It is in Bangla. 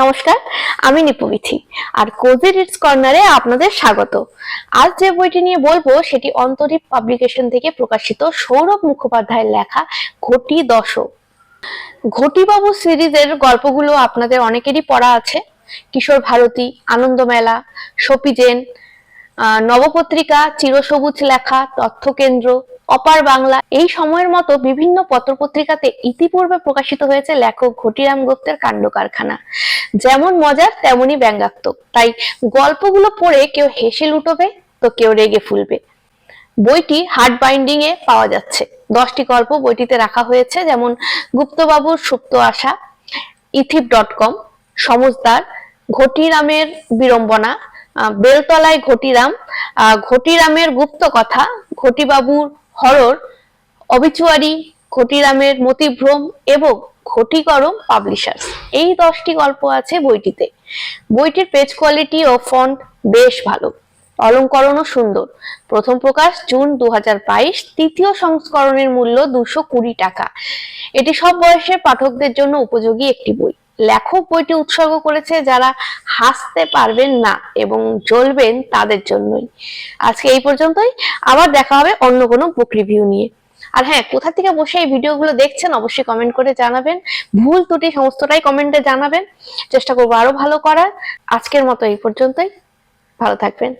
নমস্কার, আমি নিপুমিথি, আর কোজি রিডস কর্নারে আপনাদের স্বাগত। আজ যে বইটি নিয়ে বলব, সেটি অন্তরীপ পাবলিকেশন থেকে প্রকাশিত সৌরভ মুখোপাধ্যায়ের লেখা ঘটি দশক। ঘটিবাবু সিরিজের গল্পগুলো আপনাদের অনেকেরই পড়া আছে। কিশোর ভারতী আনন্দমেলা সপি জেন নবপত্রিকা, চিরসবুজ লেখা, তথ্যকেন্দ্র অপার বাংলা। এই সময়ের মতো বিভিন্ন পত্রপত্রিকাতে ইতিপূর্বে প্রকাশিত হয়েছে লেখক ঘটিরাম গুপ্তের কাণ্ড কারখানা। যেমন মজার, তেমনই ব্যঙ্গাত্মক। তাই গল্পগুলো পড়ে কেউ হেসে লুটোবে, তো কেউ রেগে ফুলবে। বইটি হার্ড বাইন্ডিং এ পাওয়া যাচ্ছে। দশটি গল্প বইটিতে রাখা হয়েছে, যেমন গুপ্তবাবুর সুপ্ত আশা, ইথিপ ডট কম, সমজদার, ঘটিরামের বিড়ম্বনা বেলতলায় ঘটিরাম ঘটিরামের গুপ্ত কথা, ঘটিবাবুর হরর অবিচুয়ারি ঘটিরামের মতিভ্রম এবং ঘটিকরম পাবলিশার্স এই দশটি গল্প আছে বইটিতে। বইটির পেজ কোয়ালিটি ও ফন্ট বেশ ভালো। অলঙ্করণও সুন্দর। প্রথম প্রকাশ জুন দু হাজার বাইশ, তৃতীয় সংস্করণের মূল্য দুশো কুড়ি টাকা। এটি সব বয়সের পাঠকদের জন্য উপযোগী একটি বই। লেখক বইটি উৎসর্গ করেছে যারা হাসতে পারবেন না এবং জ্বলবেন তাদের জন্যই। আজকে এই পর্যন্তই। আবার দেখা হবে অন্য কোনো বুক রিভিউ নিয়ে। আর হ্যাঁ কোথা থেকে বসে এই ভিডিওগুলো দেখছেন অবশ্যই কমেন্ট করে জানাবেন। ভুল ত্রুটি সমস্তটাই কমেন্টে জানাবেন। চেষ্টা করব আরও ভালো করার। আজকের মতো এই পর্যন্তই। ভালো থাকবেন।